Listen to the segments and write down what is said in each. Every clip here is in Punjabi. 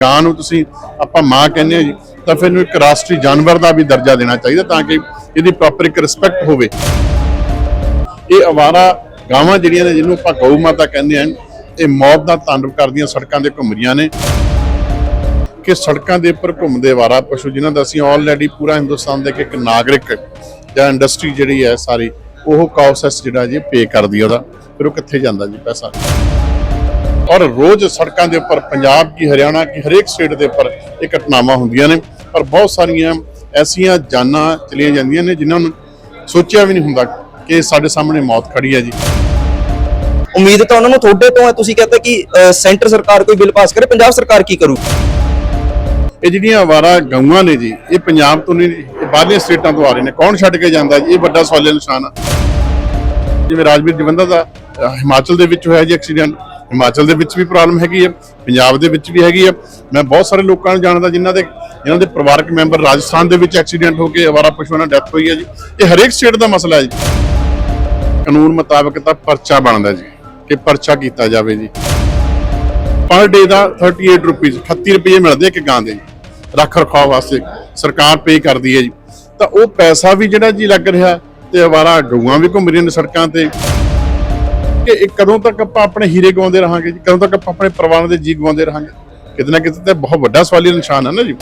ਗਾਂ ਨੂੰ ਤੁਸੀਂ ਆਪਾਂ ਮਾਂ ਕਹਿੰਦੇ ਆ ਜੀ, ਤਾਂ ਫਿਰ ਇਹਨੂੰ ਇੱਕ ਰਾਸ਼ਟਰੀ ਜਾਨਵਰ ਦਾ ਵੀ ਦਰਜਾ ਦੇਣਾ ਚਾਹੀਦਾ ਤਾਂ ਕਿ ਇਹਦੀ ਪ੍ਰੋਪਰ ਇੱਕ ਰਿਸਪੈਕਟ ਹੋਵੇ। ਇਹ ਅਵਾਰਾ ਗਾਵਾਂ ਜਿਹੜੀਆਂ ਨੇ, ਜਿਹਨੂੰ ਆਪਾਂ ਗਊ ਮਾਤਾ ਕਹਿੰਦੇ ਆ ਇਹ ਮੌਤ ਦਾ ਤਾਂਡਵ ਕਰਦੀਆਂ, ਸੜਕਾਂ ਦੇ ਘੁੰਮ ਰਹੀਆਂ ਨੇ। ਕਿ ਸੜਕਾਂ ਦੇ ਉੱਪਰ ਘੁੰਮਦੇ ਅਵਾਰਾ ਪਸ਼ੂ, ਜਿਨ੍ਹਾਂ ਦਾ ਅਸੀਂ ਆਲਰੇਡੀ ਪੂਰਾ ਹਿੰਦੁਸਤਾਨ ਦੇ ਇੱਕ ਇੱਕ ਨਾਗਰਿਕ ਜਾਂ ਇੰਡਸਟਰੀ ਜਿਹੜੀ ਹੈ ਸਾਰੀ, ਉਹ ਕਾਉਸੈਸ ਜਿਹੜਾ ਜੀ ਪੇ ਕਰਦੀ ਉਹਦਾ। ਫਿਰ ਉਹ ਕਿੱਥੇ ਜਾਂਦਾ ਜੀ ਪੈਸਾ? ਔਰ ਰੋਜ਼ ਸੜਕਾਂ ਦੇ ਉੱਪਰ ਪੰਜਾਬ ਕੀ ਹਰਿਆਣਾ ਕੀ ਹਰੇਕ ਸਟੇਟ ਦੇ ਉੱਪਰ ਇਹ ਘਟਨਾਵਾਂ ਹੁੰਦੀਆਂ ਨੇ। ਪਰ ਬਹੁਤ ਸਾਰੀਆਂ ਐਸੀਆਂ ਜਾਨਾਂ ਚਲੀਆਂ ਜਾਂਦੀਆਂ ਨੇ ਜਿਨ੍ਹਾਂ ਨੂੰ ਸੋਚਿਆ ਵੀ ਨਹੀਂ ਹੁੰਦਾ ਕਿ ਸਾਡੇ ਸਾਹਮਣੇ ਮੌਤ ਖੜੀ ਹੈ ਜੀ। ਉਮੀਦ ਤਾਂ ਉਹਨਾਂ ਨੂੰ ਤੁਹਾਡੇ ਤੋਂ ਹੈ। ਤੁਸੀਂ ਕਹਿੰਦੇ ਕਿ ਸੈਂਟਰ ਸਰਕਾਰ ਕੋਈ ਬਿੱਲ ਪਾਸ ਕਰੇ ਪੰਜਾਬ ਸਰਕਾਰ ਕੀ ਕਰੂ? ਇਹ ਜਿਹੜੀਆਂ ਅਵਾਰਾ ਗਊਆਂ ਨੇ ਜੀ ਇਹ ਪੰਜਾਬ ਤੋਂ ਨਹੀਂ ਇਹ ਬਾਹਰਲੀਆਂ ਸਟੇਟਾਂ ਤੋਂ ਆ ਰਹੇ ਨੇ। ਕੌਣ ਛੱਡ ਕੇ ਜਾਂਦਾ ਜੀ? ਇਹ ਵੱਡਾ ਸਵਾਲਿਆ ਨਿਸ਼ਾਨ ਆ। ਜਿਵੇਂ ਰਾਜਵੀਰ ਜਵੰਦਾ ਦਾ ਹਿਮਾਚਲ ਦੇ ਵਿੱਚ ਹੋਇਆ ਜੀ ਐਕਸੀਡੈਂਟ। ਹਿਮਾਚਲ ਦੇ ਵਿੱਚ ਵੀ ਪ੍ਰੋਬਲਮ ਹੈਗੀ ਹੈ ਪੰਜਾਬ ਦੇ ਵਿੱਚ ਵੀ ਹੈਗੀ ਹੈ ਮੈਂ ਬਹੁਤ ਸਾਰੇ ਲੋਕਾਂ ਨੂੰ ਜਾਣਦਾ ਜਿਨ੍ਹਾਂ ਦੇ ਇਹਨਾਂ ਦੇ ਪਰਿਵਾਰਕ ਮੈਂਬਰ ਰਾਜਸਥਾਨ ਦੇ ਵਿੱਚ ਐਕਸੀਡੈਂਟ ਹੋ ਕੇ ਅਵਾਰਾ ਪਸ਼ੂਆਂ ਨਾਲ ਡੈਥ ਹੋਈ ਹੈ ਜੀ। ਇਹ ਹਰੇਕ ਸਟੇਟ ਦਾ ਮਸਲਾ ਹੈ ਜੀ। ਕਾਨੂੰਨ ਮੁਤਾਬਕ ਤਾਂ ਪਰਚਾ ਬਣਦਾ ਜੀ, ਕਿ ਪਰਚਾ ਕੀਤਾ ਜਾਵੇ ਜੀ। ਪਰ ਡੇ ਦਾ 38 ਰੁਪਏ 38 ਰੁਪਏ ਮਿਲਦੇ ਇੱਕ ਗਾਂ ਦੇ ਜੀ, ਰੱਖ ਰਖਾਵ ਵਾਸਤੇ ਸਰਕਾਰ ਪੇ ਕਰਦੀ ਹੈ ਜੀ। ਤਾਂ ਉਹ ਪੈਸਾ ਵੀ ਜਿਹੜਾ ਜੀ ਲੱਗ ਰਿਹਾ ਤੇ ਅਵਾਰਾ ਗਊਆਂ ਵੀ ਘੁੰਮ ਰਹੀਆਂ ਨੇ ਸੜਕਾਂ ਤੇ। ਕਿ ਇਹ ਕਦੋਂ ਤੱਕ ਆਪਾਂ ਆਪਣੇ ਹੀਰੇ ਗਵਾਉਂਦੇ ਰਹਾਂਗੇ ਜੀ? ਕਦੋਂ ਤੱਕ ਆਪਾਂ ਆਪਣੇ ਪਰਿਵਾਰਾਂ ਦੇ ਜੀ ਗਵਾਉਂਦੇ ਰਹਾਂਗੇ? ਕਿਤੇ ਨਾ ਕਿਤੇ ਤੇ ਬਹੁਤ ਵੱਡਾ ਸਵਾਲੀ ਨਿਸ਼ਾਨ ਹੈ ਨਾ ਜੀ।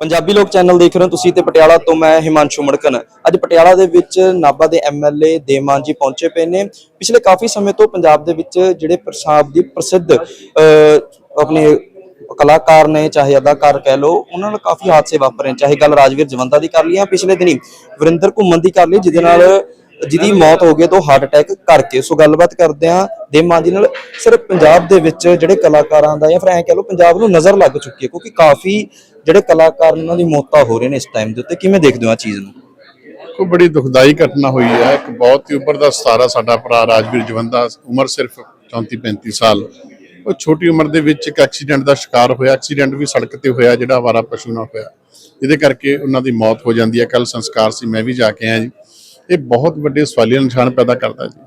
ਪੰਜਾਬੀ ਲੋਕ ਚੈਨਲ ਦੇਖ ਰਹੇ ਹੋ ਤੁਸੀਂ ਤੇ ਪਟਿਆਲਾ ਤੋਂ ਮੈਂ ਹਿਮਾਂਸ਼ੂ ਮੜਕਨ ਅੱਜ ਪਟਿਆਲਾ ਦੇ ਵਿੱਚ ਨਾਭਾ ਦੇ ਐਮਐਲਏ ਦੇਮਾਨ ਜੀ ਪਹੁੰਚੇ ਪਏ ਨੇ। ਪਿਛਲੇ ਕਾਫੀ ਸਮੇਂ ਤੋਂ ਪੰਜਾਬ ਦੇ ਵਿੱਚ ਜਿਹੜੇ ਪ੍ਰਸਾਦ ਦੀ ਪ੍ਰਸਿੱਧ ਆਪਣੇ ਕਲਾਕਾਰ ਨੇ, ਚਾਹੇ ਅਦਾਕਾਰ ਕਹਿ ਲੋ ਉਹਨਾਂ ਨਾਲ ਕਾਫੀ ਹਾਦਸੇ ਵਾਪਰੇ ਚਾਹੇ ਗੱਲ ਰਾਜਵੀਰ ਜਵੰਦਾ ਦੀ ਕਰ ਲਈ ਜਾਂ ਪਿਛਲੇ ਦਿਨੀ ਵਰਿੰਦਰ ਘੁੰਮਣ ਦੀ ਕਰ ਲਈ ਜਿਹਦੇ ਨਾਲ ਜਿਹਦੀ ਮੌਤ ਹੋ ਗਈ ਤੋਂ ਹਾਰਟ ਅਟੈਕ ਕਰਕੇ। ਸੋ ਗੱਲਬਾਤ ਕਰਦੇ ਆ ਦੇਮਾਨ ਜੀ ਨਾਲ। ਸਰ, ਪੰਜਾਬ ਦੇ ਵਿੱਚ ਜਿਹੜੇ ਕਲਾਕਾਰਾਂ ਦਾ, ਜਾਂ ਫਿਰ ਐਂ ਕਹਿ ਲਓ, ਪੰਜਾਬ ਨੂੰ ਨਜ਼ਰ ਲੱਗ ਚੁੱਕੀ ਹੈ, ਕਿਉਂਕਿ ਕਾਫੀ ਜਿਹੜੇ ਕਲਾਕਾਰ ਉਹਨਾਂ ਦੀ ਮੌਤਾਂ ਹੋ ਰਹੀਆਂ ਨੇ ਇਸ ਟਾਈਮ ਦੇ ਉੱਤੇ। ਕਿਵੇਂ ਦੇਖਦੇ ਹੋ ਆ ਚੀਜ਼ ਨੂੰ? ਕੋਈ ਬੜੀ ਦੁਖਦਾਈ ਘਟਨਾ ਹੋਈ ਹੈ। ਇੱਕ ਬਹੁਤ ਹੀ ਉਮਰ ਦਾ ਸਤਾਰਾ ਸਾਡਾ ਭਰਾ ਰਾਜਵੀਰ ਜਵੰਦਾ, ਉਮਰ ਸਿਰਫ 34 35 ਸਾਲ। ਉਹ ਛੋਟੀ ਉਮਰ ਦੇ ਵਿੱਚ ਇੱਕ ਐਕਸੀਡੈਂਟ ਦਾ ਸ਼ਿਕਾਰ ਹੋਇਆ। ਐਕਸੀਡੈਂਟ ਵੀ ਸੜਕ ਤੇ ਹੋਇਆ, ਜਿਹੜਾ ਆਵਾਰਾ ਪਸ਼ੂ ਨਾਲ ਹੋਇਆ। ਇਹਦੇ ਕਰਕੇ ਉਹਨਾਂ ਦੀ ਮੌਤ ਹੋ ਜਾਂਦੀ ਹੈ। ਕੱਲ ਸੰਸਕਾਰ ਸੀ, ਮੈਂ ਵੀ ਜਾ ਕੇ ਆਇਆ ਜੀ। ਇਹ ਬਹੁਤ ਵੱਡੇ ਸਵਾਲੀਆ ਨਿਸ਼ਾਨ ਪੈਦਾ ਕਰਦਾ ਜੀ।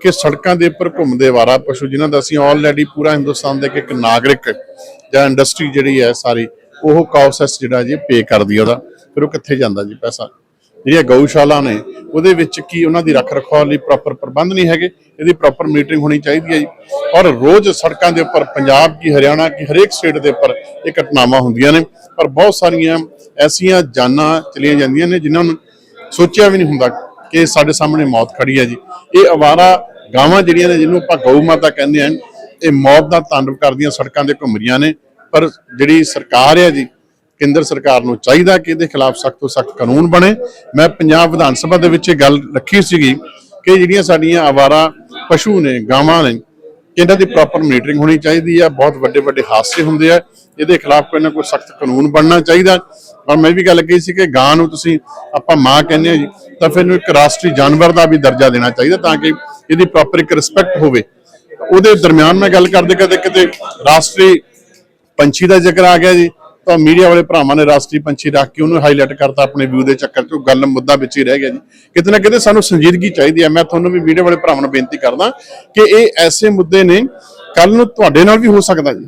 ਕਿ ਸੜਕਾਂ ਦੇ ਉੱਪਰ ਘੁੰਮਦੇ ਵਾਰਾ ਪਸ਼ੂ ਜਿਨ੍ਹਾਂ ਦਾ ਅਸੀਂ ਆਲਰੇਡੀ ਪੂਰਾ ਹਿੰਦੁਸਤਾਨ ਦੇ ਇੱਕ ਨਾਗਰਿਕ ਜਾਂ ਇੰਡਸਟਰੀ ਜਿਹੜੀ ਹੈ ਸਾਰੀ, ਉਹ ਕਾਉਸੈਸ ਜਿਹੜਾ ਜੀ ਪੇ ਕਰਦੀ ਹੈ ਉਹਦਾ। ਫਿਰ ਉਹ ਕਿੱਥੇ ਜਾਂਦਾ ਜੀ ਪੈਸਾ? ਜਿਹੜੀਆਂ ਗਊਸ਼ਾਲਾ ਨੇ, ਉਹਦੇ ਵਿੱਚ ਕੀ ਉਹਨਾਂ ਦੀ ਰੱਖ ਰਖਾਵ ਲਈ ਪ੍ਰੋਪਰ ਪ੍ਰਬੰਧ ਨਹੀਂ ਹੈਗੇ? ਇਹਦੀ ਪ੍ਰੋਪਰ ਮੀਟਿੰਗ ਹੋਣੀ ਚਾਹੀਦੀ ਹੈ ਜੀ। ਔਰ ਰੋਜ਼ ਸੜਕਾਂ ਦੇ ਉੱਪਰ, ਪੰਜਾਬ ਕੀ, ਹਰਿਆਣਾ ਕੀ, ਹਰੇਕ ਸਟੇਟ ਦੇ ਉੱਪਰ ਇਹ ਘਟਨਾਵਾਂ ਹੁੰਦੀਆਂ ਨੇ। ਪਰ ਬਹੁਤ ਸਾਰੀਆਂ ਐਸੀਆਂ ਜਾਨਾਂ ਚਲੀਆਂ ਜਾਂਦੀਆਂ ਨੇ ਜਿਨ੍ਹਾਂ ਨੂੰ ਸੋਚਿਆ ਵੀ ਨਹੀਂ ਹੁੰਦਾ। ਕਿ ਸਾਡੇ ਸਾਹਮਣੇ ਮੌਤ ਖੜੀ ਹੈ ਜੀ। ਇਹ ਅਵਾਰਾ ਗਾਵਾਂ ਜਿਹੜੀਆਂ ਨੇ, ਜਿਹਨੂੰ ਆਪਾਂ ਗਊ ਮਾਤਾ ਕਹਿੰਦੇ ਹਨ, ਇਹ ਮੌਤ ਦਾ ਤਾਂਡਵ ਕਰਦੀਆਂ, ਸੜਕਾਂ ਤੇ ਘੁੰਮ ਰਹੀਆਂ ਨੇ। ਪਰ ਜਿਹੜੀ ਸਰਕਾਰ ਹੈ ਜੀ, ਕੇਂਦਰ ਸਰਕਾਰ ਨੂੰ ਚਾਹੀਦਾ ਕਿ ਇਹਦੇ ਖਿਲਾਫ ਸਖਤ ਤੋਂ ਸਖਤ ਕਾਨੂੰਨ ਬਣੇ। ਮੈਂ ਪੰਜਾਬ ਵਿਧਾਨ ਸਭਾ ਦੇ ਵਿੱਚ ਇਹ ਗੱਲ ਰੱਖੀ ਸੀਗੀ ਕਿ ਜਿਹੜੀਆਂ ਸਾਡੀਆਂ ਆਵਾਰਾ ਪਸ਼ੂ ਨੇ, ਗਾਵਾਂ ਨੇ ਇਹਨਾਂ ਦੀ ਪ੍ਰੋਪਰ ਮੀਟਰਿੰਗ ਹੋਣੀ ਚਾਹੀਦੀ ਆ, ਬਹੁਤ ਵੱਡੇ ਵੱਡੇ ਹਾਦਸੇ ਹੁੰਦੇ ਆ, ਇਹਦੇ ਖਿਲਾਫ ਕੋਈ ਨਾ ਕੋਈ ਸਖਤ ਕਾਨੂੰਨ ਬਣਨਾ ਚਾਹੀਦਾ। ਪਰ ਮੈਂ ਵੀ ਗੱਲ ਕਹੀ ਸੀ ਕਿ ਗਾਂ ਨੂੰ ਤੁਸੀਂ, ਆਪਾਂ ਮਾਂ ਕਹਿੰਦੇ ਆ ਜੀ, ਤਾਂ ਫਿਰ ਇਹਨੂੰ ਇੱਕ ਰਾਸ਼ਟਰੀ ਜਾਨਵਰ ਦਾ ਵੀ ਦਰਜਾ ਦੇਣਾ ਚਾਹੀਦਾ ਤਾਂ ਕਿ ਇਹਦੀ ਪ੍ਰੋਪਰ ਇੱਕ ਰਿਸਪੈਕਟ ਹੋਵੇ। ਉਹਦੇ ਦਰਮਿਆਨ ਮੈਂ ਗੱਲ ਕਰਦੇ ਕਦੇ ਕਿਤੇ ਰਾਸ਼ਟਰੀ ਪੰਛੀ ਦਾ ਜ਼ਿਕਰ ਆ ਗਿਆ ਜੀ ਤਾਂ ਮੀਡੀਆ ਵਾਲੇ ਭਰਾਵਾਂ ਨੇ ਰਾਸ਼ਟਰੀ ਪੰਛੀ ਰੱਖ ਕੇ ਉਹਨੂੰ ਹਾਈਲਾਈਟ ਕਰਤਾ ਆਪਣੇ ਵਿਊ ਦੇ ਚੱਕਰ 'ਚ। ਉਹ ਗੱਲ ਮੁੱਦਾ ਵਿੱਚ ਹੀ ਰਹਿ ਗਿਆ ਜੀ। ਕਿਤੇ ਨਾ ਕਿਤੇ ਸਾਨੂੰ ਸੰਜੀਦਗੀ ਚਾਹੀਦੀ ਹੈ। ਮੈਂ ਤੁਹਾਨੂੰ ਵੀ ਮੀਡੀਆ ਵਾਲੇ ਭਰਾਵਾਂ ਨੂੰ ਬੇਨਤੀ ਕਰਦਾ ਕਿ ਇਹ ਐਸੇ ਮੁੱਦੇ ਨੇ ਕੱਲ ਨੂੰ ਤੁਹਾਡੇ ਨਾਲ ਵੀ ਹੋ ਸਕਦਾ ਜੀ।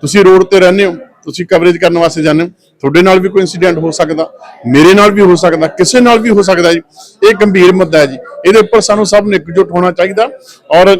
ਤੁਸੀਂ ਰੋਡ ਤੇ ਰਹਿੰਦੇ ਹੋ, ਤੁਸੀਂ ਕਵਰੇਜ ਕਰਨ ਵਾਸਤੇ ਜਾਂਦੇ ਹੋ, ਤੁਹਾਡੇ ਨਾਲ ਵੀ ਕੋਈ ਇਨਸੀਡੈਂਟ ਹੋ ਸਕਦਾ, ਮੇਰੇ ਨਾਲ ਵੀ ਹੋ ਸਕਦਾ, ਕਿਸੇ ਨਾਲ ਵੀ ਹੋ ਸਕਦਾ ਜੀ। ਇਹ ਗੰਭੀਰ ਮੁੱਦਾ ਹੈ ਜੀ। ਇਹਦੇ ਉੱਪਰ ਸਾਨੂੰ ਸਭ ਨੂੰ ਇਕਜੁੱਟ ਹੋਣਾ ਚਾਹੀਦਾ ਔਰ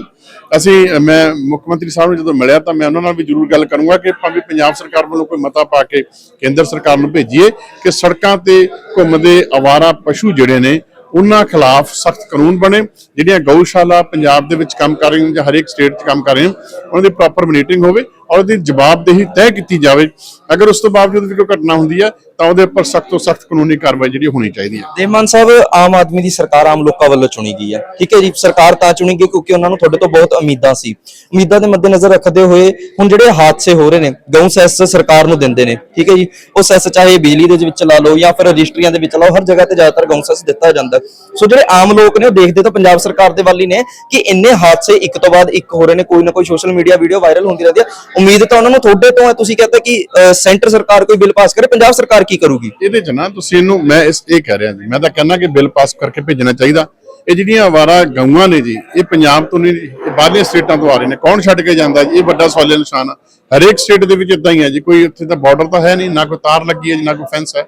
ਅਸੀਂ, ਮੈਂ ਮੁੱਖ ਮੰਤਰੀ ਸਾਹਿਬ ਨੂੰ ਜਦੋਂ ਮਿਲਿਆ ਤਾਂ ਮੈਂ ਉਹਨਾਂ ਨਾਲ ਵੀ ਜ਼ਰੂਰ ਗੱਲ ਕਰੂੰਗਾ ਕਿ ਆਪਾਂ ਵੀ ਪੰਜਾਬ ਸਰਕਾਰ ਵੱਲੋਂ ਕੋਈ ਮਤਾ ਪਾ ਕੇ ਕੇਂਦਰ ਸਰਕਾਰ ਨੂੰ ਭੇਜੀਏ ਕਿ ਸੜਕਾਂ ਤੇ ਘੁੰਮਦੇ ਆਵਾਰਾ ਪਸ਼ੂ ਜਿਹੜੇ ਨੇ, ਉਹਨਾਂ ਖਿਲਾਫ ਸਖਤ ਕਾਨੂੰਨ ਬਣੇ, ਜਿਹੜੀਆਂ ਗਊਸ਼ਾਲਾ ਪੰਜਾਬ ਦੇ ਵਿੱਚ ਕੰਮ ਕਰ ਰਹੀਆਂ ਜਾਂ ਹਰੇਕ ਸਟੇਟ 'ਚ ਕੰਮ ਕਰ ਰਹੀਆਂ, ਉਹਨਾਂ ਦੀ ਪ੍ਰੋਪਰ ਮੀਟਿੰਗ ਹੋਵੇ। ਔਰ ਉਹਦੀ ਜਵਾਬਦੇਹੀ ਤੈਅ ਕੀਤੀ ਜਾਵੇ, ਅਗਰ ਉਸ ਤੋਂ ਬਾਵਜੂਦ ਵੀ ਕੋਈ ਘਟਨਾ ਹੁੰਦੀ ਹੈ, ਤਾਂ ਉਹਦੇ ਉੱਪਰ ਸਖਤ ਤੋਂ ਸਖਤ ਕਾਨੂੰਨੀ ਕਾਰਵਾਈ ਜਿਹੜੀ ਹੋਣੀ ਚਾਹੀਦੀ ਹੈ। ਦੇਮਾਨ ਸਾਹਿਬ, ਆਮ ਆਦਮੀ ਦੀ ਸਰਕਾਰ ਆਮ ਲੋਕਾਂ ਵੱਲੋਂ ਚੁਣੀ ਗਈ ਹੈ। ਠੀਕ ਹੈ ਜੀ, ਸਰਕਾਰ ਤਾਂ ਚੁਣੀ ਗਈ ਕਿਉਂਕਿ ਉਹਨਾਂ ਨੂੰ ਤੁਹਾਡੇ ਤੋਂ ਬਹੁਤ ਉਮੀਦਾਂ ਸੀ। ਉਮੀਦਾਂ ਦੇ ਮੱਦੇਨਜ਼ਰ ਰੱਖਦੇ ਹੋਏ ਹੁਣ ਜਿਹੜੇ ਹਾਦਸੇ ਹੋ ਰਹੇ ਨੇ, ਗਊ ਸੈਸ ਸਰਕਾਰ ਨੂੰ ਦਿੰਦੇ ਨੇ। ਠੀਕ ਹੈ ਜੀ, ਉਹ ਸੈਸ ਚਾਹੇ ਬਿਜਲੀ ਦੇ ਵਿੱਚ ਲਾ ਲਓ ਜਾਂ ਫਿਰ ਰਜਿਸਟਰੀਆਂ ਦੇ ਵਿੱਚ ਲਾਓ, ਹਰ ਜਗ੍ਹਾ ਤੇ ਜ਼ਿਆਦਾਤਰ ਗਊ ਸੈਸ ਦਿੱਤਾ ਜਾਂਦਾ। ਸੋ ਜਿਹੜੇ ਆਮ ਲੋਕ ਨੇ, ਉਹ ਦੇਖਦੇ ਤਾਂ ਪੰਜਾਬ ਸਰਕਾਰ ਦੇ ਵੱਲ ਹੀ ਨੇ ਕਿ ਇੰਨੇ ਹਾਦਸੇ ਇੱਕ ਤੋਂ ਬਾਅਦ ਇੱਕ ਹੋ ਰਹੇ ਨੇ, ਕੋਈ ਨਾ ਕੋਈ ਸੋਸ਼ਲ ਮੀਡੀਆ ਵੀਡੀਓ ਵਾਇਰਲ ਹੁੰਦੀ ਰਹਿੰਦੀ ਹੈ। ਉਮੀਦ ਤਾਂ ਉਹਨਾਂ ਨੂੰ ਤੁਹਾਡੇ ਤੋਂ ਹੈ, ਤੁਸੀਂ ਕਹਿੰਦੇ ਕਿ ਸੈਂਟਰ ਸਰਕਾਰ ਕੋਈ ਬਿੱਲ ਪਾਸ ਕਰੇ, ਪੰਜਾਬ ਸਰਕਾਰ ਕੀ ਕਰੂਗੀ? ਇਹਦੇ 'ਚ ਨਾ ਤੁਸੀਂ ਇਹਨੂੰ, ਮੈਂ ਇਸ, ਇਹ ਕਹਿ ਰਿਹਾ ਜੀ, ਮੈਂ ਤਾਂ ਕਹਿੰਦਾ ਕਿ ਬਿੱਲ ਪਾਸ ਕਰਕੇ ਭੇਜਣਾ ਚਾਹੀਦਾ। ਇਹ ਜਿਹੜੀਆਂ ਆਵਾਰਾ ਗਊਆਂ ਨੇ ਜੀ, ਇਹ ਪੰਜਾਬ ਤੋਂ ਨਹੀਂ, ਇਹ ਬਾਹਰਲੀਆਂ ਸਟੇਟਾਂ ਤੋਂ ਆ ਰਹੇ ਨੇ। ਕੌਣ ਛੱਡ ਕੇ ਜਾਂਦਾ ਜੀ? ਇਹ ਵੱਡਾ ਸਵਾਲੇ ਨਿਸ਼ਾਨ ਆ। ਹਰੇਕ ਸਟੇਟ ਦੇ ਵਿੱਚ ਇਦਾਂ ਹੀ ਹੈ ਜੀ, ਕੋਈ ਉੱਥੇ ਤਾਂ ਬਾਰਡਰ ਤਾਂ ਹੈ ਨਹੀਂ, ਨਾ ਕੋਈ ਤਾਰ ਲੱਗੀ ਹੈ ਜੀ, ਨਾ ਕੋਈ ਫੈਂਸ ਹੈ।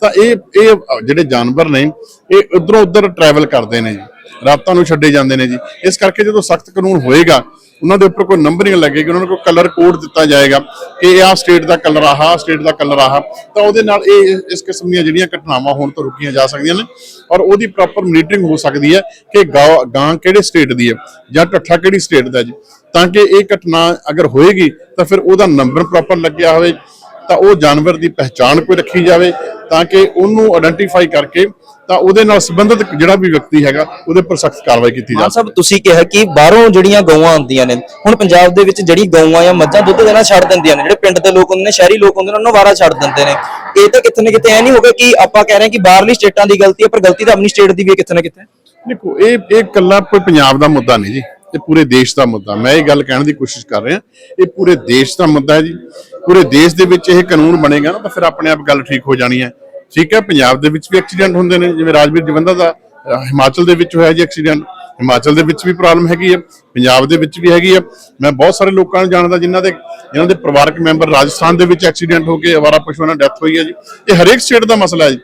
ਤਾਂ ਇਹ ਇਹ ਜਿਹੜੇ ਜਾਨਵਰ ਨੇ, ਇਹ ਉਧਰੋਂ ਉਧਰ ਟਰੈਵਲ ਕਰਦੇ ਨੇ ਜੀ। ਰਾਤਾਂ ਨੂੰ ਛੱਡੇ ਜਾਂਦੇ ਨੇ ਜੀ। ਇਸ ਕਰਕੇ ਜਦੋਂ ਸਖਤ ਕਾਨੂੰਨ ਹੋਏਗਾ, ਉਹਨਾਂ ਦੇ ਉੱਪਰ ਕੋਈ ਨੰਬਰਿੰਗ ਲੱਗੇਗੀ, ਉਹਨਾਂ ਨੂੰ ਕੋਈ ਕਲਰ ਕੋਡ ਦਿੱਤਾ ਜਾਏਗਾ ਕਿ ਇਹ ਆ ਸਟੇਟ ਦਾ ਕਲਰ ਆਹ ਸਟੇਟ ਦਾ ਕਲਰ ਆਹ ਤਾਂ ਉਹਦੇ ਨਾਲ ਇਹ ਇਸ ਕਿਸਮ ਦੀਆਂ ਜਿਹੜੀਆਂ ਘਟਨਾਵਾਂ ਹੋਣ ਤੋਂ ਰੁਕੀਆਂ ਜਾ ਸਕਦੀਆਂ ਨੇ ਔਰ ਉਹਦੀ ਪ੍ਰੋਪਰ ਮੋਨੀਟਰਿੰਗ ਹੋ ਸਕਦੀ ਹੈ ਕਿ ਗਾਂ ਗਾਂ ਕਿਹੜੇ ਸਟੇਟ ਦੀ ਹੈ ਜਾਂ ਠੱਠਾ ਕਿਹੜੀ ਸਟੇਟ ਦਾ ਜੀ। ਤਾਂ ਕਿ ਇਹ ਘਟਨਾ ਅਗਰ ਹੋਏਗੀ, ਤਾਂ ਫਿਰ ਉਹਦਾ ਨੰਬਰ ਪ੍ਰੋਪਰ ਲੱਗਿਆ ਹੋਵੇ, ਤਾਂ ਉਹ ਜਾਨਵਰ ਦੀ ਪਹਿਚਾਣ ਕੋਈ ਰੱਖੀ ਜਾਵੇ, ਤਾਂ ਕਿ ਉਹਨੂੰ ਆਇਡੈਂਟੀਫਾਈ ਕਰਕੇ ਤਾਂ ਉਹਦੇ ਨਾਲ ਸੰਬੰਧਿਤ ਜਿਹੜਾ ਵੀ ਵਿਅਕਤੀ ਹੈਗਾ ਉਹਦੇ ਪਰ ਸਖਤ ਕਾਰਵਾਈ ਕੀਤੀ ਮਾਨ ਜਾਵੇ ਸਾਹਿਬ ਤੁਸੀਂ ਕਿਹਾ ਕਿ ਬਾਹਰੋਂ ਜਿਹੜੀਆਂ ਗਊਆਂ ਆਉਂਦੀਆਂ ਨੇ ਹੁਣ ਪੰਜਾਬ ਦੇ ਵਿੱਚ ਜਿਹੜੀ ਗਊਆਂ ਜਾਂ ਮੱਝਾਂ ਦੁੱਧ ਦੇਣਾ ਛੱਡ ਦਿੰਦੀਆਂ ਨੇ ਜਿਹੜੇ ਪਿੰਡ ਦੇ ਲੋਕ ਹੁੰਦੇ ਨੇ ਸ਼ਹਿਰੀ ਲੋਕ ਹੁੰਦੇ ਨੇ ਉਹਨਾਂ ਨੂੰ ਵਾਰਾ ਛੱਡ ਦਿੰਦੇ ਨੇ। ਇਹ ਤਾਂ ਕਿਤੇ ਨਾ ਕਿਤੇ ਐ ਨਹੀਂ ਹੋਗਾ ਕਿ ਆਪਾਂ ਕਹਿ ਰਹੇ ਹਾਂ ਕਿ ਬਾਹਰਲੀ ਸਟੇਟਾਂ ਦੀ ਗਲਤੀ ਹੈ ਪਰ ਗਲਤੀ ਤਾਂ ਆਪਣੀ ਸਟੇਟ ਦੀ ਵੀ ਹੈ ਕਿਤੇ ਨਾ ਕਿਤੇ। ਦੇਖੋ ਇਹ ਇਹ ਇਕੱਲਾ ਕੋਈ ਪੰਜਾਬ ਦਾ ਮੁੱਦਾ ਨਹੀਂ ਜੀ ਇਹ ਪੂਰੇ ਦੇਸ਼ ਦਾ ਮੁੱਦਾ। ਮੈਂ ਇਹ ਗੱਲ ਕਹਿਣ ਦੀ ਕੋਸ਼ਿਸ਼ ਕਰ ਰਿਹਾ ਇਹ ਪੂਰੇ ਦੇਸ਼ ਦਾ ਮੁੱਦਾ ਹੈ ਜੀ। ਪੂਰੇ ਦੇਸ਼ ਦੇ ਵਿੱਚ ਇਹ ਕਾਨੂੰਨ ਬਣੇਗਾ ਨਾ ਤਾਂ ਫਿਰ ਆਪਣੇ ਆਪ ਗੱਲ ਠੀਕ ਹੋ ਜਾਣੀ ਹੈ। ਠੀਕ ਹੈ, ਪੰਜਾਬ ਦੇ ਵਿੱਚ ਵੀ ਐਕਸੀਡੈਂਟ ਹੁੰਦੇ ਨੇ, ਜਿਵੇਂ ਰਾਜਵੀਰ ਜਵੰਦਾ ਦਾ ਹਿਮਾਚਲ ਦੇ ਵਿੱਚ ਹੋਇਆ ਜੀ ਐਕਸੀਡੈਂਟ ਹਿਮਾਚਲ ਦੇ ਵਿੱਚ ਵੀ ਪ੍ਰੋਬਲਮ ਹੈਗੀ ਹੈ, ਪੰਜਾਬ ਦੇ ਵਿੱਚ ਵੀ ਹੈਗੀ ਹੈ। ਮੈਂ ਬਹੁਤ ਸਾਰੇ ਲੋਕਾਂ ਨੂੰ ਜਾਣਦਾ ਜਿਨ੍ਹਾਂ ਦੇ ਇਹਨਾਂ ਦੇ ਪਰਿਵਾਰਕ ਮੈਂਬਰ ਰਾਜਸਥਾਨ ਦੇ ਵਿੱਚ ਐਕਸੀਡੈਂਟ ਹੋ ਕੇ ਅਵਾਰਾ ਪਸ਼ੂਆਂ ਨਾਲ ਡੈਥ ਹੋਈ ਹੈ ਜੀ। ਇਹ ਹਰੇਕ ਸਟੇਟ ਦਾ ਮਸਲਾ ਹੈ ਜੀ।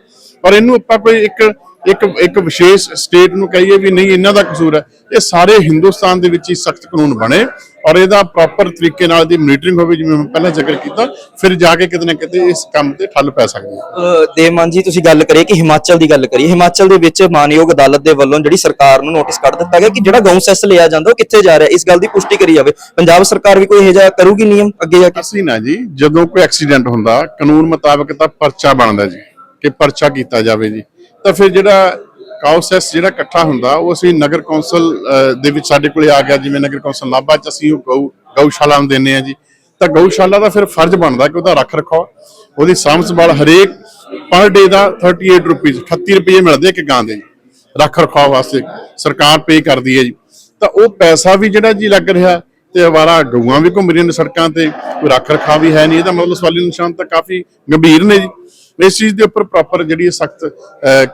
ਪਰ ਇਹਨੂੰ ਆਪਾਂ ਕੋਈ ਇੱਕ ਇੱਕ ਇੱਕ ਵਿਸ਼ੇਸ਼ ਸਟੇਟ ਨੂੰ ਕਹੀਏ ਵੀ ਨਹੀਂ ਇਹਨਾਂ ਦਾ ਕਸੂਰ ਹੈ। ਇਹ ਸਾਰੇ ਹਿੰਦੁਸਤਾਨ ਦੇ ਵਿੱਚ ਹੀ ਸਖਤ ਕਾਨੂੰਨ ਬਣੇ ਔਰ ਇਹਦਾ ਪ੍ਰੋਪਰ ਤਰੀਕੇ ਨਾਲ ਦੀ ਮੋਨੀਟਰਿੰਗ ਹੋਵੇ ਜਿਵੇਂ ਮੈਂ ਪਹਿਲਾਂ ਜ਼ਿਕਰ ਕੀਤਾ ਫਿਰ ਜਾ ਕੇ ਕਿਤੇ ਨਾ ਕਿਤੇ ਇਸ ਕੰਮ ਤੇ ਠੱਲ ਪੈ ਸਕਦੀ ਹੈ। ਦੇਵਮਾਨ ਜੀ ਤੁਸੀਂ ਗੱਲ ਕਰੀਏ ਕਿ ਹਿਮਾਚਲ ਦੀ ਗੱਲ ਕਰੀਏ ਹਿਮਾਚਲ ਦੇ ਵਿੱਚ ਮਾਨਯੋਗ ਅਦਾਲਤ ਦੇ ਵੱਲੋਂ ਜਿਹੜੀ ਸਰਕਾਰ ਨੂੰ ਨੋਟਿਸ ਕੱਢ ਦਿੱਤਾ ਗਿਆ ਕਿ ਜਿਹੜਾ ਗਊ ਸੈਸ ਲਿਆ ਜਾਂਦਾ ਉਹ ਕਿੱਥੇ ਜਾ ਰਿਹਾ? ਇਸ ਗੱਲ ਦੀ ਪੁਸ਼ਟੀ ਕਰੀ ਜਾਵੇ। ਪੰਜਾਬ ਸਰਕਾਰ ਵੀ ਕੋਈ ਇਹੋ ਜਿਹਾ ਕਰੂਗੀ ਨਿਯਮ ਅੱਗੇ ਜਾ ਕੇ? ਅਸੀਂ ਨਾ ਜੀ ਜਦੋਂ ਕੋਈ ਐਕਸੀਡੈਂਟ ਹੁੰਦਾ ਕਾਨੂੰਨ ਮੁਤਾਬਕ ਤਾਂ ਪਰਚਾ ਬਣਦਾ ਜੀ ਕਿ ਪਰਚਾ ਕੀਤਾ ਜਾਵੇ ਜੀ। ਤਾਂ ਫਿਰ ਜਿਹੜਾ ਕਾਉਸੈਸ ਜਿਹੜਾ ਇਕੱਠਾ ਹੁੰਦਾ, ਉਹ ਅਸੀਂ ਨਗਰ ਕੌਂਸਲ ਦੇ ਵਿੱਚ ਸਾਡੇ ਕੋਲੇ ਆ ਗਿਆ, ਜਿਵੇਂ ਨਗਰ ਕੌਂਸਲ ਨਾਭਾ ਚ ਅਸੀਂ ਉਹ ਗਊ, ਗਊਸ਼ਾਲਾ ਨੂੰ ਦਿੰਨੇ ਆ ਜੀ। ਤਾਂ ਗਊਸ਼ਾਲਾ ਦਾ ਫਿਰ ਫਰਜ਼ ਬਣਦਾ ਕਿ ਉਹਦਾ ਰੱਖ ਰਖਾਓ। ਉਹਦੀ ਸਾਂਭ ਸੰਭਾਲ ਹਰੇਕ ਪਰ ਡੇ ਦਾ 38 ਰੁਪਏ 38 ਰੁਪਏ ਮਿਲਦੇ ਇੱਕ ਗਾਂ ਦੇ। ਰੱਖ ਰਖਾਓ ਵਾਸਤੇ ਸਰਕਾਰ ਪੇ ਕਰਦੀ ਹੈ ਜੀ। ਤਾਂ ਉਹ ਪੈਸਾ ਵੀ ਜਿਹੜਾ ਜੀ ਲੱਗ ਰਿਹਾ ਤੇ ਅਵਾਰਾ ਗਊਆਂ ਵੀ ਘੁੰਮ ਰਹੀਆਂ ਨੇ ਸੜਕਾਂ ਤੇ, ਕੋਈ ਰੱਖ ਰਖਾ ਵੀ ਹੈ ਨਹੀਂ। ਇਹਦਾ ਮਤਲਬ ਸਵਾਲੀ ਨਿਸ਼ਾਨ ਤਾਂ ਕਾਫੀ ਗੰਭੀਰ ਨੇ ਜੀ। ਇਸ ਚੀਜ਼ ਦੇ ਉੱਪਰ ਪ੍ਰੋਪਰ ਜਿਹੜੀ ਸਖਤ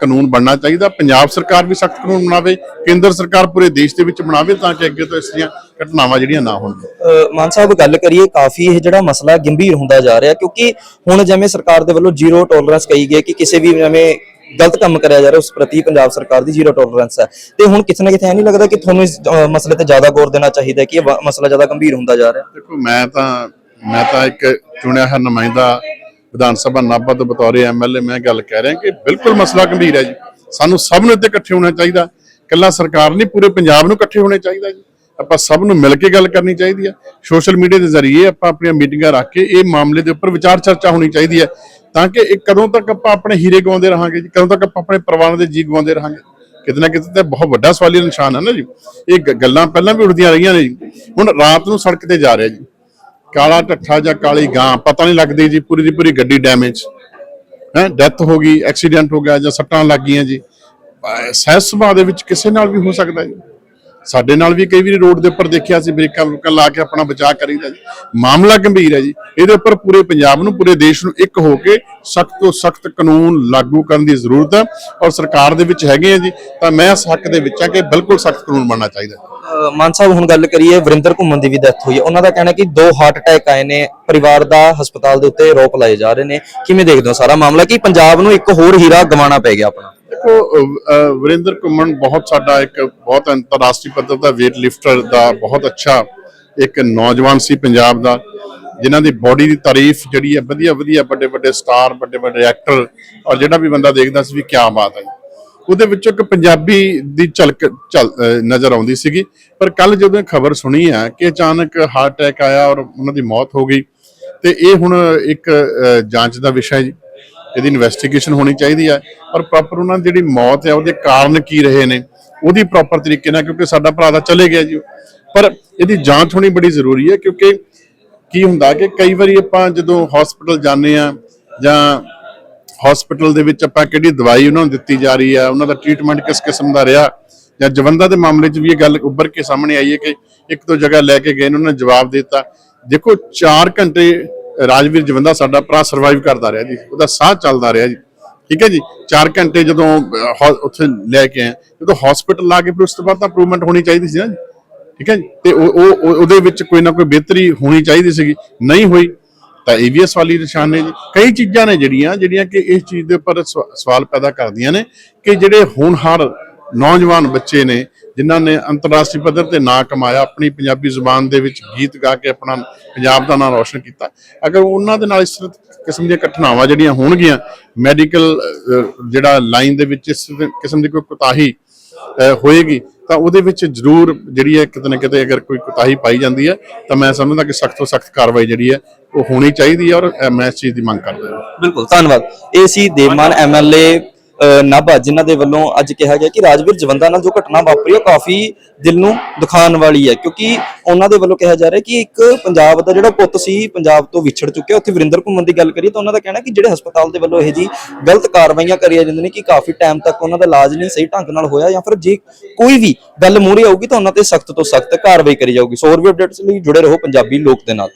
ਕਾਨੂੰਨ ਬਣਨਾ ਚਾਹੀਦਾ। ਪੰਜਾਬ ਸਰਕਾਰ ਵੀ ਸਖਤ ਕਾਨੂੰਨ ਬਣਾਵੇ ਕੇਂਦਰ ਸਰਕਾਰ ਪੂਰੇ ਦੇਸ਼ ਦੇ ਵਿੱਚ ਬਣਾਵੇ ਤਾਂ ਕਿ ਅੱਗੇ ਤੋਂ ਇਸ ਦੀਆਂ ਘਟਨਾਵਾਂ ਜਿਹੜੀਆਂ ਨਾ ਹੋਣ। ਮਾਨ ਸਾਹਿਬ ਗੱਲ ਕਰੀਏ ਕਾਫੀ ਇਹ ਜਿਹੜਾ ਮਸਲਾ ਗੰਭੀਰ ਹੁੰਦਾ ਜਾ ਰਿਹਾ ਕਿਉਂਕਿ ਹੁਣ ਜਿਵੇਂ ਸਰਕਾਰ ਦੇ ਵੱਲੋਂ ਜ਼ੀਰੋ ਟੋਲਰੈਂਸ ਕਹੀ ਗਈ ਕਿ ਕਿਸੇ ਵੀ ਜਿਵੇਂ ਗਲਤ ਕੰਮ ਕਰਿਆ ਜਾ ਰਿਹਾ ਉਸ ਪ੍ਰਤੀ ਪੰਜਾਬ ਸਰਕਾਰ ਦੀ ਜ਼ੀਰੋ ਟੋਲਰੈਂਸ ਹੈ। ਤੇ ਹੁਣ ਕਿਤੇ ਨਾ ਕਿਤੇ ਐ ਨਹੀਂ ਲੱਗਦਾ ਕਿ ਤੁਹਾਨੂੰ ਇਸ ਮਸਲੇ ਤੇ ਜ਼ਿਆਦਾ ਗੌਰ ਦੇਣਾ ਚਾਹੀਦਾ ਕਿ ਇਹ ਮਸਲਾ ਜ਼ਿਆਦਾ ਗੰਭੀਰ ਹੁੰਦਾ ਜਾ ਰਿਹਾ? ਦੇਖੋ ਮੈਂ ਤਾਂ ਮੈਂ ਤਾਂ ਇੱਕ ਚੁਣਿਆ ਹੈ ਨੁਮਾਇੰਦਾ ਵਿਧਾਨ ਸਭਾ ਨਾਭਾ ਤੋਂ ਬਤੌਰ ਐਮਐਲਏ ਮੈਂ ਗੱਲ ਕਹਿ ਰਿਹਾ ਕਿ ਬਿਲਕੁਲ ਮਸਲਾ ਗੰਭੀਰ ਹੈ ਜੀ। ਸਾਨੂੰ ਸਭ ਨੂੰ ਇੱਥੇ ਇਕੱਠੇ ਹੋਣਾ ਚਾਹੀਦਾ। ਇਕੱਲਾ ਸਰਕਾਰ ਨਹੀਂ, ਪੂਰੇ ਪੰਜਾਬ ਨੂੰ ਇਕੱਠੇ ਹੋਣੇ ਚਾਹੀਦਾ ਜੀ। ਆਪਾਂ ਸਭ ਨੂੰ ਮਿਲ ਕੇ ਗੱਲ ਕਰਨੀ ਚਾਹੀਦੀ ਹੈ। ਸੋਸ਼ਲ ਮੀਡੀਆ ਦੇ ਜ਼ਰੀਏ ਆਪਾਂ ਆਪਣੀਆਂ ਮੀਟਿੰਗਾਂ ਰੱਖ ਕੇ ਇਹ ਮਾਮਲੇ ਦੇ ਉੱਪਰ ਵਿਚਾਰ ਚਰਚਾ ਹੋਣੀ ਚਾਹੀਦੀ ਹੈ। ਤਾਂ ਕਿ ਇਹ ਕਦੋਂ ਤੱਕ ਆਪਾਂ ਆਪਣੇ ਹੀਰੇ ਗਵਾਉਂਦੇ ਰਹਾਂਗੇ ਜੀ, ਕਦੋਂ ਤੱਕ ਆਪਾਂ ਆਪਣੇ ਪਰਿਵਾਰਾਂ ਦੇ ਜੀ ਗਵਾਉਂਦੇ ਰਹਾਂਗੇ। ਕਿਤੇ ਨਾ ਕਿਤੇ ਤਾਂ ਬਹੁਤ ਵੱਡਾ ਸਵਾਲੀ ਨਿਸ਼ਾਨ ਹੈ ਨਾ ਜੀ। ਇਹ ਗੱਲਾਂ ਪਹਿਲਾਂ ਵੀ ਉੱਠਦੀਆਂ ਰਹੀਆਂ ਨੇ ਜੀ। ਹੁਣ ਰਾਤ ਨੂੰ ਸੜਕ ਤੇ ਜਾ ਰਿਹਾ ਜੀ। ਕਾਲਾ ਟੱਠਾ ਜਾਂ ਕਾਲੀ ਗਾਂ, ਪਤਾ ਨਹੀਂ ਲੱਗਦੀ ਜੀ, ਪੂਰੀ ਦੀ ਪੂਰੀ ਗੱਡੀ ਡੈਮੇਜ ਹੈ ਡੈਥ ਹੋ ਗਈ ਐਕਸੀਡੈਂਟ ਹੋ ਗਿਆ ਜਾਂ ਸੱਟਾਂ ਲੱਗ ਗਈਆਂ ਜੀ। ਅਹ ਸਹਿਜ ਸੁਭਾਅ ਦੇ ਵਿੱਚ ਕਿਸੇ ਨਾਲ ਵੀ ਹੋ ਸਕਦਾ ਜੀ। ਸਾਡੇ ਨਾਲ ਵੀ ਕਈ ਵਾਰੀ ਰੋਡ ਦੇ ਉੱਪਰ ਦੇਖਿਆ ਸੀ, ਬ੍ਰੇਕਾਂ ਬਰੂਕਾਂ ਲਾ ਕੇ ਆਪਣਾ ਬਚਾਅ ਕਰੀਦਾ ਜੀ। ਮਾਮਲਾ ਗੰਭੀਰ ਹੈ ਜੀ। ਇਹਦੇ ਉੱਪਰ ਪੂਰੇ ਪੰਜਾਬ ਨੂੰ, ਪੂਰੇ ਦੇਸ਼ ਨੂੰ ਇੱਕ ਹੋ ਕੇ ਸਖਤ ਤੋਂ ਸਖਤ ਕਾਨੂੰਨ ਲਾਗੂ ਕਰਨ ਦੀ ਜ਼ਰੂਰਤ ਹੈ ਔਰ ਸਰਕਾਰ ਦੇ ਵਿੱਚ ਹੈਗੇ ਆ ਜੀ। ਤਾਂ ਮੈਂ ਇਸ ਹੱਕ ਦੇ ਵਿੱਚ ਆ ਕਿ ਬਿਲਕੁਲ ਸਖਤ ਕਾਨੂੰਨ ਬਣਨਾ ਚਾਹੀਦਾ ਮਾਨ ਸਾਹਿਬ, ਹੁਣ ਗੱਲ ਕਰੀਏ ਵਰਿੰਦਰ ਘੁੰਮਣ ਦੀ ਵੀ ਡੈਥ ਹੋਈ ਹੈ। ਉਹਨਾਂ ਦਾ ਕਹਿਣਾ ਕਿ ਦੋ ਹਾਰਟ ਅਟੈਕ ਆਏ ਨੇ, ਪਰਿਵਾਰ ਦਾ ਹਸਪਤਾਲ ਦੇ ਉੱਤੇ ਰੋਪ ਲਾਏ ਜਾ ਰਹੇ ਨੇ। ਕਿਵੇਂ ਦੇਖਦੇ ਹੋ ਸਾਰਾ ਮਾਮਲਾ? ਕਿ ਪੰਜਾਬ ਨੂੰ ਇੱਕ ਹੋਰ ਹੀਰਾ ਗਵਾਉਣਾ ਪੈ ਗਿਆ ਆਪਣਾ? ਦੇਖੋ ਵਰਿੰਦਰ ਘੁੰਮਣ ਬਹੁਤ ਸਾਡਾ ਇੱਕ ਬਹੁਤ ਅੰਤਰਰਾਸ਼ਟਰੀ ਪੱਧਰ ਦਾ weight ਲਿਫਟਰ ਦਾ ਬਹੁਤ ਅੱਛਾ ਇੱਕ ਨੌਜਵਾਨ ਸੀ ਪੰਜਾਬ ਦਾ, ਜਿਨ੍ਹਾਂ ਦੀ ਬਾਡੀ ਦੀ ਤਾਰੀਫ ਜਿਹੜੀ ਹੈ ਵਧੀਆ ਵਧੀਆ ਵੱਡੇ ਵੱਡੇ ਸਟਾਰ ਵੱਡੇ ਵੱਡੇ ਐਕਟਰ ਔਰ ਜਿਹੜਾ ਵੀ ਬੰਦਾ ਦੇਖਦਾ ਸੀ ਵੀ ਕੀ ਬਾਤ ਹੈ। ਉਹਦੇ ਵਿੱਚੋਂ ਇੱਕ ਪੰਜਾਬੀ ਦੀ ਝਲਕ ਝਲ ਨਜ਼ਰ ਆਉਂਦੀ ਸੀਗੀ। ਪਰ ਕੱਲ ਜਦੋਂ ਖਬਰ ਸੁਣੀ ਆ ਕਿ ਅਚਾਨਕ ਹਾਰਟ ਅਟੈਕ ਆਇਆ ਔਰ ਉਹਨਾਂ ਦੀ ਮੌਤ ਹੋ ਗਈ, ਤੇ ਇਹ ਹੁਣ ਇੱਕ ਜਾਂਚ ਦਾ ਵਿਸ਼ਾ ਹੈ ਜੀ। ਇਹਦੀ ਇਨਵੈਸਟੀਗੇਸ਼ਨ ਹੋਣੀ ਚਾਹੀਦੀ ਹੈ ਪਰ ਪ੍ਰੋਪਰ ਉਹਨਾਂ ਦੀ ਜਿਹੜੀ ਮੌਤ ਹੈ ਉਹਦੇ ਕਾਰਨ ਕੀ ਰਹੇ ਨੇ, ਉਹਦੀ ਪ੍ਰੋਪਰ ਤਰੀਕੇ ਨਾਲ ਕਿਉਂਕਿ ਸਾਡਾ ਭਰਾ ਤਾਂ ਚਲੇ ਗਿਆ ਜੀ ਉਹ। ਪਰ ਇਹਦੀ ਜਾਂਚ ਹੋਣੀ ਬੜੀ ਜ਼ਰੂਰੀ ਹੈ ਕਿਉਂਕਿ ਕੀ ਹੁੰਦਾ ਕਿ ਕਈ ਵਾਰੀ ਆਪਾਂ ਜਦੋਂ ਹਸਪੀਟਲ ਜਾਂਦੇ ਆ ਜਾਂ ਹਸਪੀਟਲ ਦੇ ਵਿੱਚ ਆਪਾਂ ਕਿਹੜੀ ਦਵਾਈ ਉਹਨਾਂ ਨੂੰ ਦਿੱਤੀ ਜਾ ਰਹੀ ਹੈ ਉਹਨਾਂ ਦਾ ਟ੍ਰੀਟਮੈਂਟ ਕਿਸ ਕਿਸਮ ਦਾ ਰਿਹਾ, ਜਾਂ ਜਵੰਦਾ ਦੇ ਮਾਮਲੇ 'ਚ ਵੀ ਇਹ ਗੱਲ ਉੱਭਰ ਕੇ ਸਾਹਮਣੇ ਆਈ ਹੈ ਕਿ ਇੱਕ ਦੋ ਜਗ੍ਹਾ ਲੈ ਕੇ ਗਏ ਨੇ, ਉਹਨਾਂ ਨੇ ਜਵਾਬ ਦਿੱਤਾ ਦੇਖੋ 4 ਘੰਟੇ ਰਾਜਵੀਰ ਜਵੰਦਾ ਸਾਡਾ ਭਰਾ ਸਰਵਾਈਵ ਕਰਦਾ ਰਿਹਾ ਜੀ। ਉਹਦਾ ਸਾਹ ਚੱਲਦਾ ਰਿਹਾ ਜੀ। ਠੀਕ ਹੈ ਜੀ? 4 ਘੰਟੇ ਜਦੋਂ ਹੋ- ਉੱਥੇ ਲੈ ਕੇ ਆਏ। ਜਦੋਂ ਹਸਪੀਟਲ ਲਾ ਕੇ ਫਿਰ ਉਸ ਤੋਂ ਬਾਅਦ ਤਾਂ ਇੰਪਰੂਵਮੈਂਟ ਹੋਣੀ ਚਾਹੀਦੀ ਸੀ ਨਾ ਜੀ। ਠੀਕ ਹੈ ਜੀ? ਤੇ ਉਹ ਉਹਦੇ ਵਿੱਚ ਕੋਈ ਨਾ ਕੋਈ ਬਿਹਤਰੀ ਹੋਣੀ ਚਾਹੀਦੀ ਸੀਗੀ। ਨਹੀਂ ਹੋਈ, ਤਾਂ ਏਵੀਐਸ ਵਾਲੀ ਨਿਸ਼ਾਨ ਨੇ ਜੀ। ਕਈ ਚੀਜ਼ਾਂ ਨੇ ਜਿਹੜੀਆਂ ਜਿਹੜੀਆਂ ਕਿ ਇਸ ਚੀਜ਼ ਦੇ ਉੱਪਰ ਸਵਾ- ਸਵਾਲ ਪੈਦਾ ਕਰਦੀਆਂ ਨੇ ਕਿ ਜਿਹੜੇ ਹੋਣਹਾਰ ਨੌਜਵਾਨ ਬੱਚੇ ਨੇ ਜਿਨ੍ਹਾਂ ਨੇ ਅੰਤਰਰਾਸ਼ਟਰੀ ਪੱਧਰ ਤੇ ਨਾਂ ਕਮਾਇਆ, ਆਪਣੀ ਪੰਜਾਬੀ ਜ਼ੁਬਾਨ ਦੇ ਵਿੱਚ ਗੀਤ ਗਾ ਕੇ ਆਪਣਾ ਪੰਜਾਬ ਦਾ ਨਾਮ ਰੌਸ਼ਨ ਕੀਤਾ। ਅਗਰ ਉਹਨਾਂ ਦੇ ਨਾਲ ਇਸ ਕਿਸਮ ਦੀਆਂ ਘਟਨਾਵਾਂ ਜਿਹੜੀਆਂ ਹੋਣਗੀਆਂ, ਮੈਡੀਕਲ ਜਿਹੜਾ ਲਾਈਨ ਦੇ ਵਿੱਚ ਇਸ ਕਿਸਮ ਦੀ ਕੋਈ ਕੁਤਾਹੀ ਹੋਏਗੀ, ਤਾਂ ਉਹਦੇ ਵਿੱਚ ਜ਼ਰੂਰ ਜਿਹੜੀ ਹੈ ਕਿਤੇ ਨਾ ਕਿਤੇ ਅਗਰ ਕੋਈ ਕੁਤਾਹੀ ਪਾਈ ਜਾਂਦੀ ਹੈ, ਤਾਂ ਮੈਂ ਸਮਝਦਾ ਕਿ ਸਖਤ ਤੋਂ ਸਖਤ ਕਾਰਵਾਈ ਜਿਹੜੀ ਹੈ, ਉਹ ਹੋਣੀ ਚਾਹੀਦੀ ਹੈ ਔਰ ਮੈਂ ਇਸ ਚੀਜ਼ ਦੀ ਮੰਗ ਕਰਦਾ ਹਾਂ। ਬਿਲਕੁਲ, ਧੰਨਵਾਦ। ਇਹ ਸੀ ਦੇਵਮਾਨ ਐਮਐਲਏ ਨਾਭਾ, ਜਿਨ੍ਹਾਂ ਦੇ ਵੱਲੋਂ ਅੱਜ ਕਿਹਾ ਗਿਆ ਕਿ ਰਾਜਵੀਰ ਜਵੰਦਾ ਨਾਲ ਜੋ ਘਟਨਾ ਵਾਪਰੀ ਉਹ ਕਾਫੀ ਦਿਲ ਨੂੰ ਦਿਖਾਉਣ ਵਾਲੀ ਹੈ, ਕਿਉਂਕਿ ਉਹਨਾਂ ਦੇ ਵੱਲੋਂ ਕਿਹਾ ਜਾ ਰਿਹਾ ਕਿ ਇੱਕ ਪੰਜਾਬ ਦਾ ਜਿਹੜਾ ਪੁੱਤ ਸੀ, ਪੰਜਾਬ ਤੋਂ ਵਿਛੜ ਚੁੱਕਿਆ, ਉੱਥੇ ਵਰਿੰਦਰ ਘੁੰਮਣ ਦੀ ਗੱਲ ਕਰੀਏ ਤਾਂ ਉਹਨਾਂ ਦਾ ਕਹਿਣਾ ਕਿ ਜਿਹੜੇ ਹਸਪਤਾਲ ਦੇ ਵੱਲੋਂ ਇਹ ਜੀ ਗਲਤ ਕਾਰਵਾਈਆਂ ਕਰੀਆਂ ਜਾਂਦੀਆਂ ਨੇ ਕਿ ਕਾਫੀ ਟਾਈਮ ਤੱਕ ਉਹਨਾਂ ਦਾ ਇਲਾਜ ਨਹੀਂ ਸਹੀ ਢੰਗ ਨਾਲ ਹੋਇਆ ਜਾਂ ਫਿਰ ਜੇ ਕੋਈ ਵੀ ਗੱਲ ਮੂਹਰੇ ਆਊਗੀ ਤਾਂ ਉਹਨਾਂ ਤੇ ਸਖਤ ਤੋਂ ਸਖਤ ਕਾਰਵਾਈ ਕਰੀ ਜਾਊਗੀ। ਸੋ ਹੋਰ ਵੀ ਅਪਡੇਟਸ ਲਈ ਜੁੜੇ ਰਹੋ ਪੰਜਾਬੀ ਲੋਕ ਦੇ ਨਾਲ।